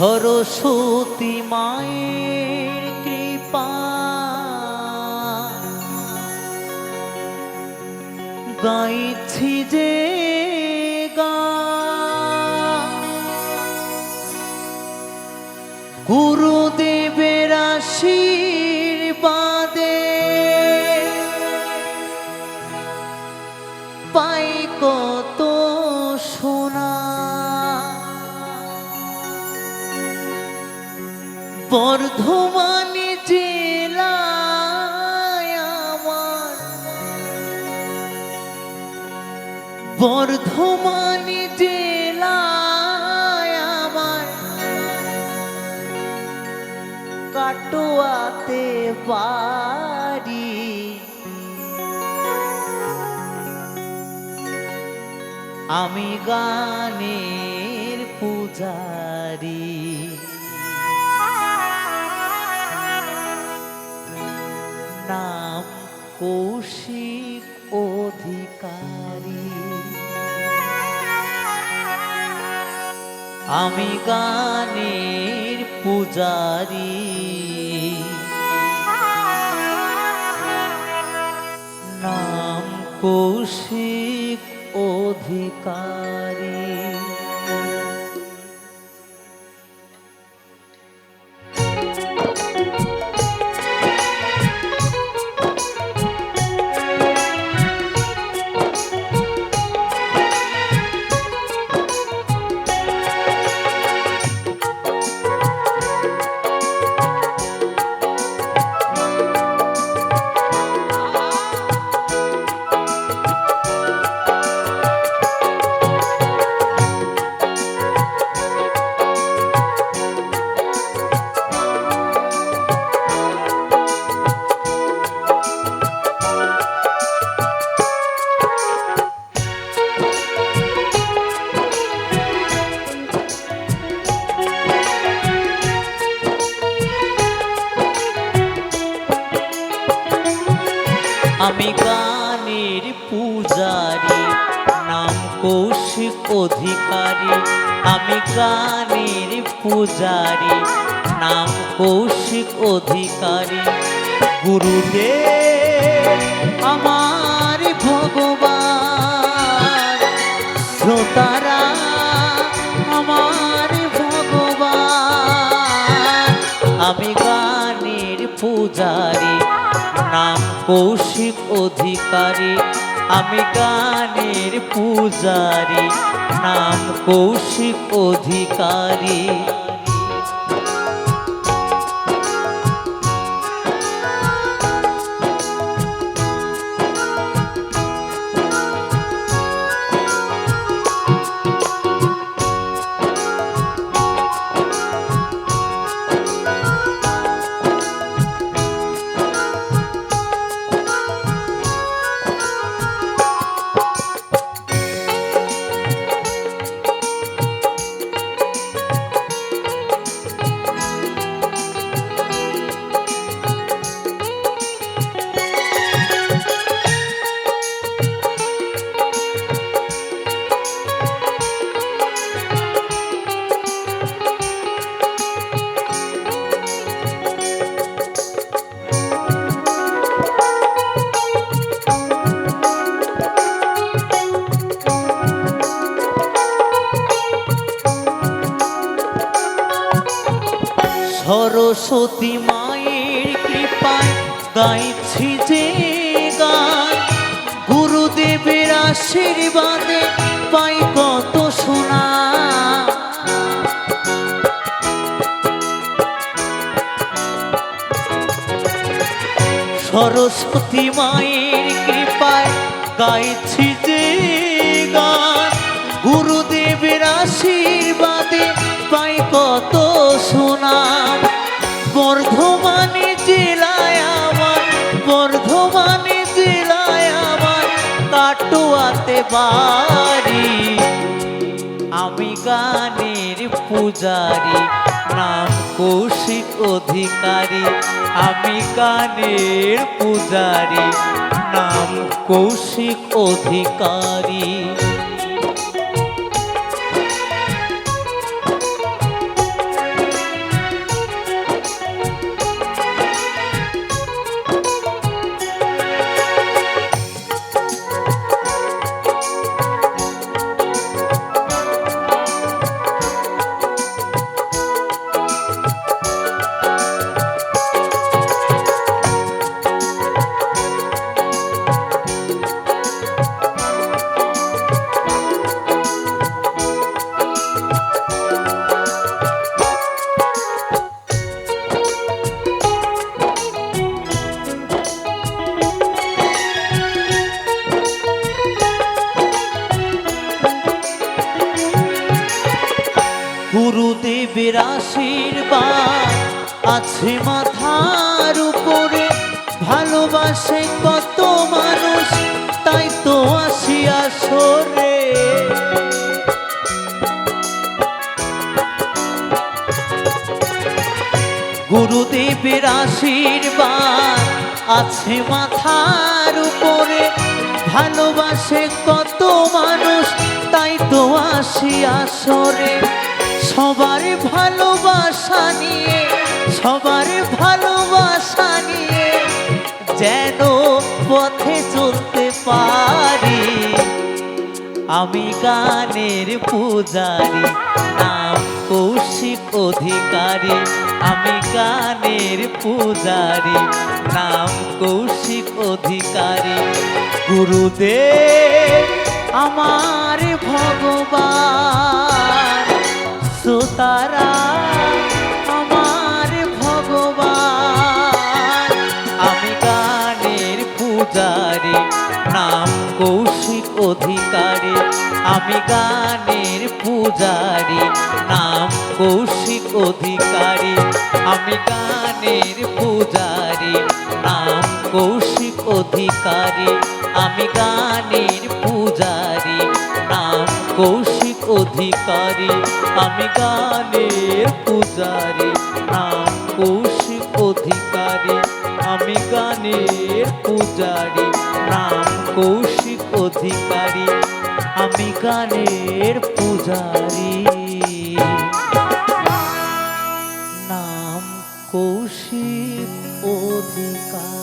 সরস্বতী মায়ের কৃপা। গাইছি যে গুরুদেবের আশীর্বাদে পাই কত বর্ধমান জেলায় আমার। বর্ধমান জেলায় আমার। কাটোয়াতে বাড়ি। আমি গানের পূজারি। কৌশিক অধিকারী। আমি গানের পূজারি। নাম কৌশিক অধিকারী। গানের পূজারি, নাম কৌশিক অধিকারী, আমি গানের পূজারি, নাম কৌশিক অধিকারী। গুরুদেব আমার ভগবান, শ্রোতারা আমার ভগবান, আমি গানের পূজারি কৌশিক অধিকারী আমি গানের পূজারি নাম কৌশিক অধিকারী। সরস্বতী মায়ের কৃপায় গাইছি যে গান। গুরুদেবের আশীর্বাদে পাই কত শোনা সরস্বতী মায়ের কৃপায় গাইছি যে বাড়ি আমি গানের পূজারি নাম কৌশিক অধিকারী। আমি গানের পূজারি নাম কৌশিক অধিকারী। দেবের আশীর্বাদ আছে মাথার উপরে, ভালোবাসে কত মানুষ, তাই তো আসি আসরে। গুরুদেবের আশীর্বাদ আছে মাথার উপরে, ভালোবাসে কত মানুষ, তাই তো আসি আসরে। সবার ভালোবাসা নিয়ে, সবার ভালোবাসা নিয়ে যেন পথে চলতে পারি। আমি গানের পূজারি, নাম কৌশিক অধিকারী। আমি গানের পূজারি, নাম কৌশিক অধিকারী। গুরুদেব, আমার ভগবান। শ্রোতারা আমার ভগবান। আমি গানের পূজারি, নাম কৌশিক অধিকারী। আমি গানের পূজারি, নাম কৌশিক অধিকারী। আমি গানের পূজারি, নাম কৌশিক অধিকারী। আমি গানের অধিকারী, আমি গানের পূজারি, নাম কোষ অধিকারী, আমি গানের পূজারি, নাম কৌশিক অধিকারী, আমি গানের পূজারি। নাম কৌশিক অধিকার।